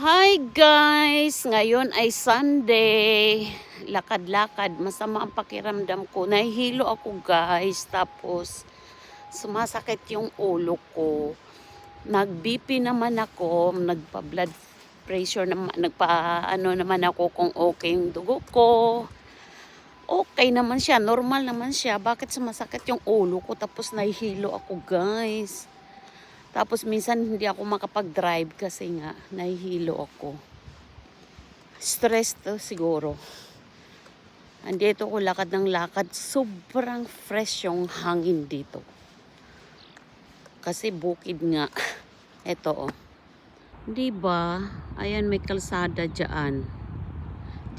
Hi guys! Ngayon ay Sunday. Lakad-lakad. Masama ang pakiramdam ko. Nahihilo ako guys. Tapos sumasakit yung ulo ko. Nag-BP naman ako. Nagpa-blood pressure naman. Nagpa ano naman ako kung okay yung dugo ko. Okay naman siya. Normal naman siya. Bakit sumasakit yung ulo ko? Tapos nahihilo ako guys. Tapos minsan hindi ako makapag-drive kasi nga nahihilo ako. Stress to siguro. Andito ko lakad ng lakad. Sobrang fresh yung hangin dito. Kasi bukid nga. Ito oh. Di ba? Ayan may kalsada diyan.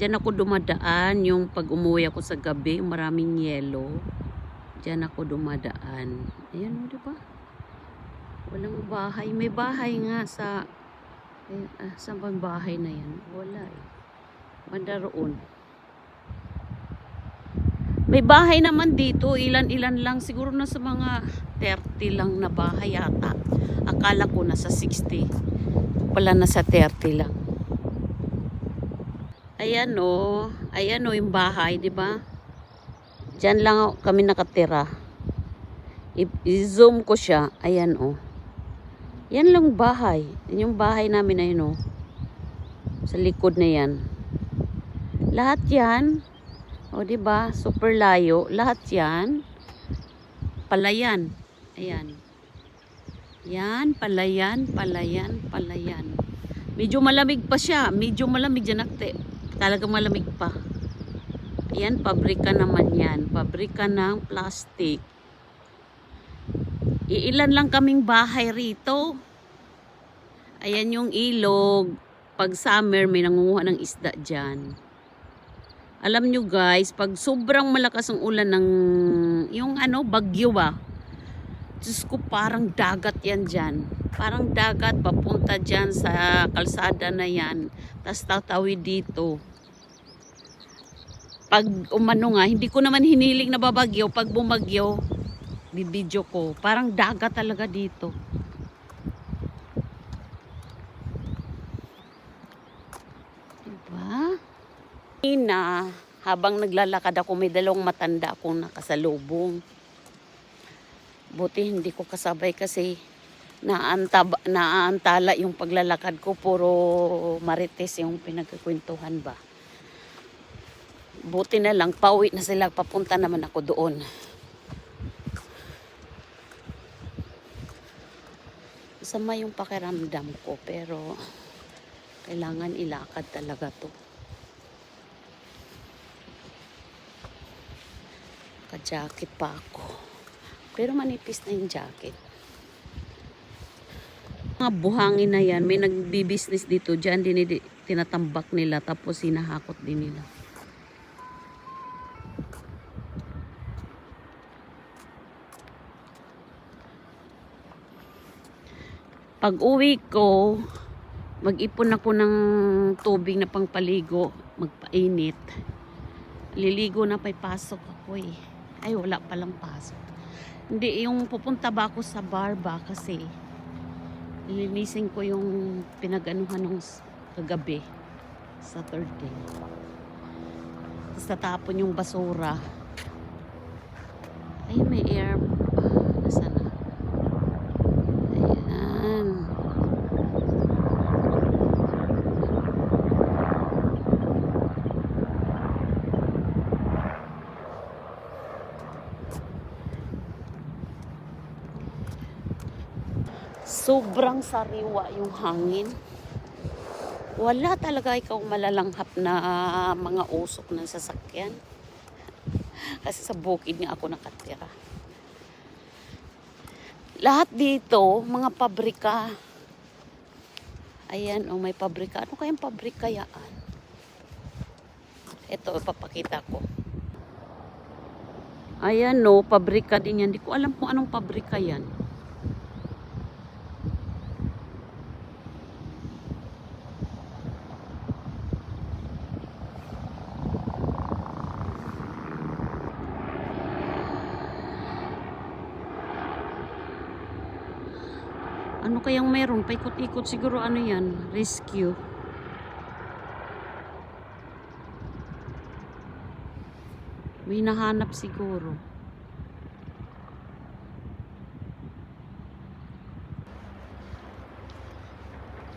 Diyan ako dumadaan yung pag umuwi ako sa gabi, maraming yelo. Diyan ako dumadaan. Ayan oh, di ba? Walang bahay. May bahay nga sa... Eh, ah, saan ba bahay na yan? Wala eh. Banda. May bahay naman dito. Ilan-ilan lang. Siguro na sa mga 30 lang na bahay yata. Akala ko nasa 60. Pala nasa 30 lang. Ayan o. Ayan o yung bahay, di ba? Diyan lang kami nakatira. I-zoom ko siya. Ayan o. Yan lang bahay. Yung bahay namin na yun, oh. Sa likod na yan. Lahat yan, o di ba super layo. Lahat yan, palayan. Ayan. Yan, palayan, palayan, palayan. Medyo malamig pa siya. Medyo malamig dyan, nakte. Talaga malamig pa. Ayan, pabrika naman yan. Pabrika ng plastic. Iilan lang kaming bahay rito. Ayan yung ilog. Pag summer, may nangunguha ng isda dyan. Alam nyo guys, pag sobrang malakas ang ulan ng, yung ano, bagyo ba? Diyos ko, parang dagat yan dyan. Parang dagat, papunta dyan sa kalsada na yan. Tapos tatawid dito. Pag umano nga, hindi ko naman hiniling na babagyo. Pag bumagyo, bibidyo ko. Parang dagat talaga dito. Diba? Ina, habang naglalakad ako, may dalawang matanda akong nakasalubong. Buti hindi ko kasabay kasi naantaba, naantala yung paglalakad ko. Puro marites yung pinagkakwentuhan ba. Buti na lang, pauwi na sila. Papunta naman ako doon. Masama yung pakiramdam ko pero kailangan ilakad talaga to. Ka-jacket pa ako. Pero manipis na yung jacket. Mga buhangin na yan, may nagbi-business dito. Diyan din tinatambak nila tapos hinahakot din nila. Pag uwi ko, mag-ipon ako ng tubig na pangpaligo, magpainit. Liligo na pa'y pasok ako eh. Ay, wala palang pasok. Hindi, yung pupunta ba ako sa bar ba kasi lilinisin ko yung pinag-anuhan s- kagabi sa third day. Tapos tatapon yung basura. Ay, may air. Ah, nasa na? Ayan. Sobrang sariwa yung hangin. Wala talaga ikaw malalanghap na mga usok ng sasakyan. Kasi sa bukid nga ako nakatira. Lahat dito, mga pabrika. Ayan, oh, may pabrika. Ano kayang pabrika yaan? Ito, ipapakita ko. Ayan, no, pabrika din yan. Di ko alam kung anong pabrika yan. meron, paikot-ikot siguro ano yan, rescue. May nahanap siguro.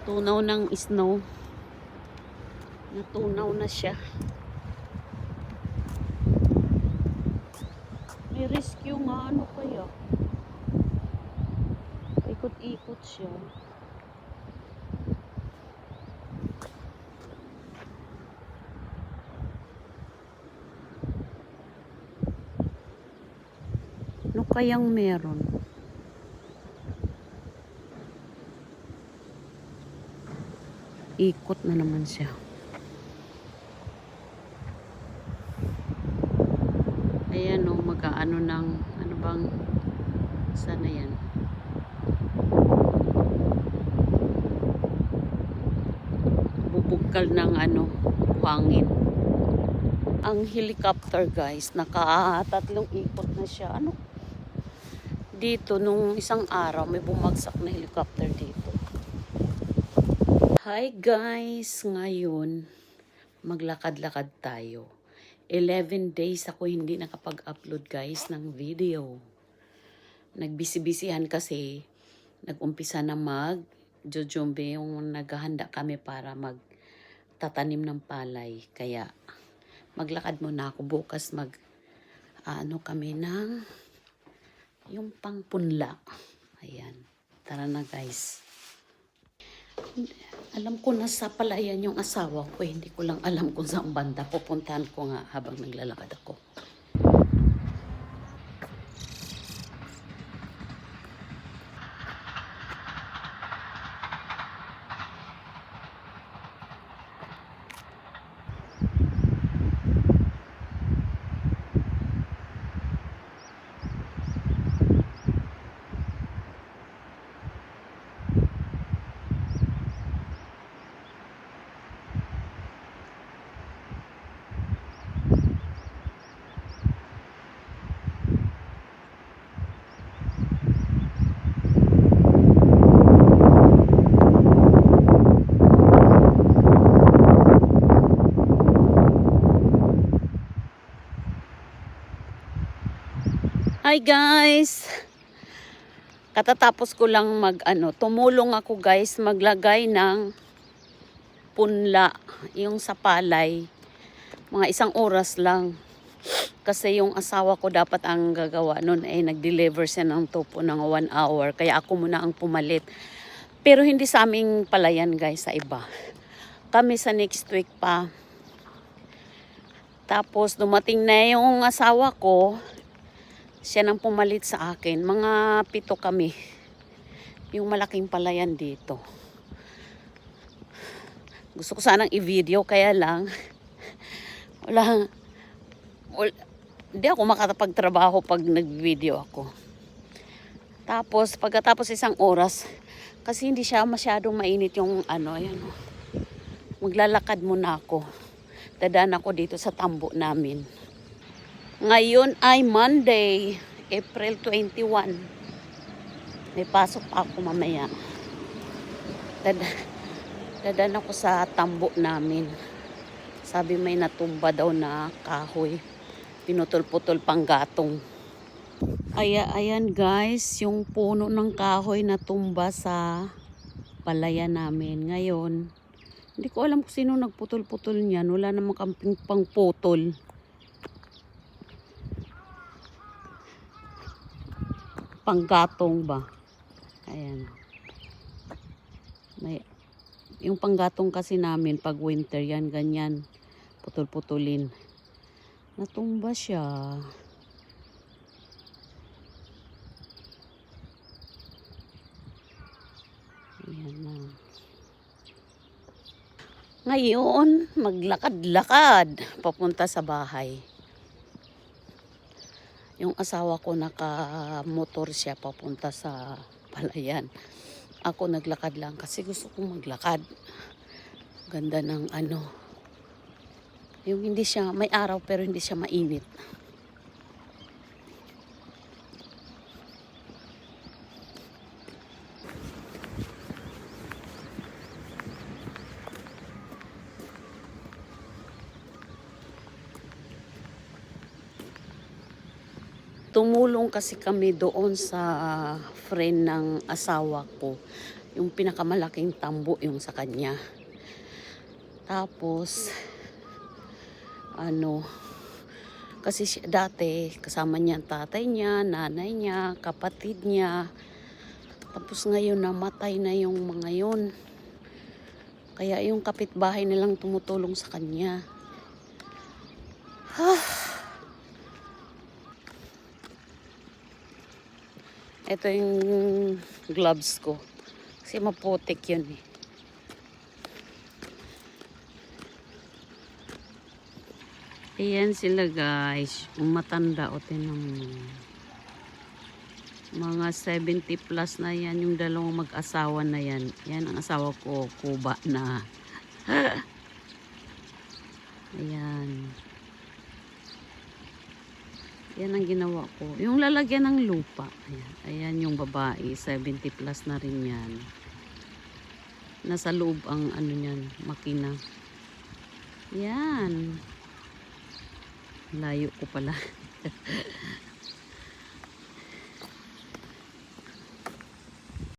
Tunaw ng snow. Natunaw na siya. May rescue nga, ano kaya? Ikot-ikot siya. Ano kayang meron? Ikot na naman siya. Ayan o, mag-ano ng, ano bang, sana yan? Bubugkal ng ano, hangin. Ang helicopter guys, nakatatlong ikot na siya. Ano dito nung isang araw may bumagsak na helicopter dito. Hi guys, ngayon maglakad-lakad tayo. 11 days ako hindi nakapag-upload guys ng video. Nagbisi-bisihan kasi nag-umpisa na mag jujumbe yung naghahanda kami para mag tatanim ng palay. Kaya maglakad muna ako bukas mag ano kami ng yung pangpunla. Ayan. Tara na guys. Alam ko na sa palayan yung asawa ko. eh. Hindi ko lang alam kung saan banda. Pupuntahan ko nga habang naglalakad ako. Hi guys! Katatapos ko lang mag ano, tumulong ako guys maglagay ng punla, yung sa palay. Mga isang oras lang. Kasi yung asawa ko dapat ang gagawa nun ay nag-deliver siya ng tupo ng one hour. Kaya ako muna ang pumalit. Pero hindi sa aming palayan guys, sa iba. Kami sa next week pa. Tapos dumating na yung asawa ko, siya nang pumalit sa akin. Mga pito kami. Yung malaking palayan dito. Gusto ko sanang i-video kaya lang wala, hindi ako makatapagtrabaho pag nag-video ako. Tapos pagkatapos isang oras kasi hindi siya masyadong mainit yung ano, ayan. oh. Maglalakad muna ako. Dadaan ako dito sa tambo namin. Ngayon ay Monday, April 21. May pasok pa ako mamaya. Dad dadan ako sa tambo namin. Sabi may natumba daw na kahoy. Pinutol-putol pang gatong. Aya, ayan guys, yung puno ng kahoy na tumba sa palaya namin. Ngayon, hindi ko alam kung sino nagputol-putol niyan. Wala namang kamping pang putol. Panggatong ba? Ayan. May, yung panggatong kasi namin pag winter yan, ganyan. Putol-putulin. Natumba siya. Ayan na. Ngayon, maglakad-lakad papunta sa bahay yung asawa ko naka-motor siya papunta sa palayan. Ako naglakad lang kasi gusto kong maglakad. Ganda ng ano. Yung hindi siya, may araw pero hindi siya mainit. Tumulong kasi kami doon sa friend ng asawa ko. Yung pinakamalaking tambo yung sa kanya. Tapos, ano, kasi siya, dati kasama niya ang tatay niya, nanay niya, kapatid niya. Tapos ngayon namatay na yung mga yun. Kaya yung kapitbahay nilang tumutulong sa kanya. Ito yung gloves ko. Kasi maputik yun eh. Ayan sila guys. Yung matanda o tinan. Mga 70 plus na yan. Yung dalawang mag-asawa na yan. Yan ang asawa ko. Kuba na. Ayan. Yan ang ginawa ko. Yung lalagyan ng lupa. Ayan, Ayan yung babae. 70 plus na rin yan. Nasa loob ang ano niyan, makina. Yan. Layo ko pala.